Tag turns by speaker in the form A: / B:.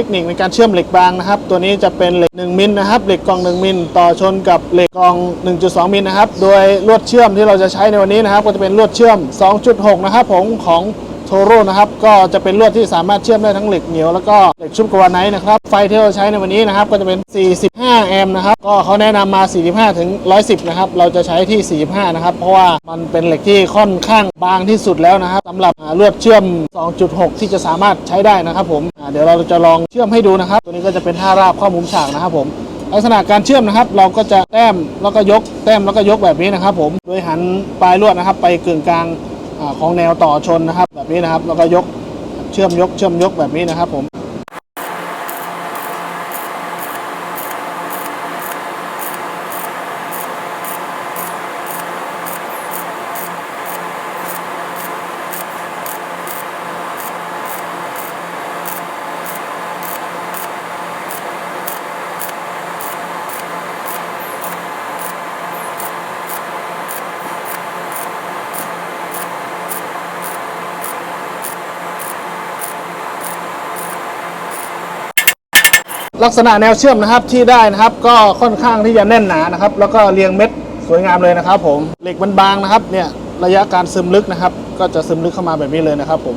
A: เทคนิคในการเชื่อมเหล็กบางนะครับ ตัวนี้จะเป็นเหล็ก 1มิลนะครับ เหล็กกล่อง 1มิลต่อชนกับเหล็กกล่อง 1.2มิลนะครับ โดยลวดเชื่อมที่เราจะใช้ในวันนี้นะครับ ก็จะเป็นลวดเชื่อม 2.6 นะครับผมของโทโร่นะครับ ก็จะเป็นลวดที่สามารถเชื่อมได้ทั้งเหล็กเหนียวแล้วก็เหล็กชุบกวาไนท์นะครับ ไฟที่เราใช้ในวันนี้นะครับ ก็จะเป็น 5 แอมป์นะครับ ก็เขาแนะนำมา 45 ถึง 110 นะครับ เราจะใช้ที่ 45 นะครับ เพราะว่ามันเป็นเหล็กที่ค่อนข้างบางที่สุดแล้วนะครับสำหรับลวดเชื่อม 2.6 ที่จะสามารถใช้ได้นะครับผม เดี๋ยวเราจะลองเชื่อมให้ดูนะครับ ตัวนี้ก็จะเป็นท่าราบข้อมุมฉากนะครับผม ลักษณะการเชื่อมนะครับ เราก็จะแต้มแล้วก็ยก แต้มแล้วก็ยกแบบนี้นะครับ ผม โดยหันปลายลวดนะครับ ไปกึ่งกลางของแนวต่อชนนะครับ แบบนี้นะครับ แล้วก็ยกเชื่อมยกเชื่อมยกแบบนี้นะครับผม ลักษณะแนวเชื่อมนะครับที่ได้นะครับ ก็ค่อนข้างที่จะแน่นหนานะครับ แล้วก็เรียงเม็ดสวยงามเลยนะครับ ผมเหล็กมันบางนะครับเนี่ยระยะการซึมลึกนะครับ ก็จะซึมลึกเข้ามาแบบนี้เลยนะครับ ผม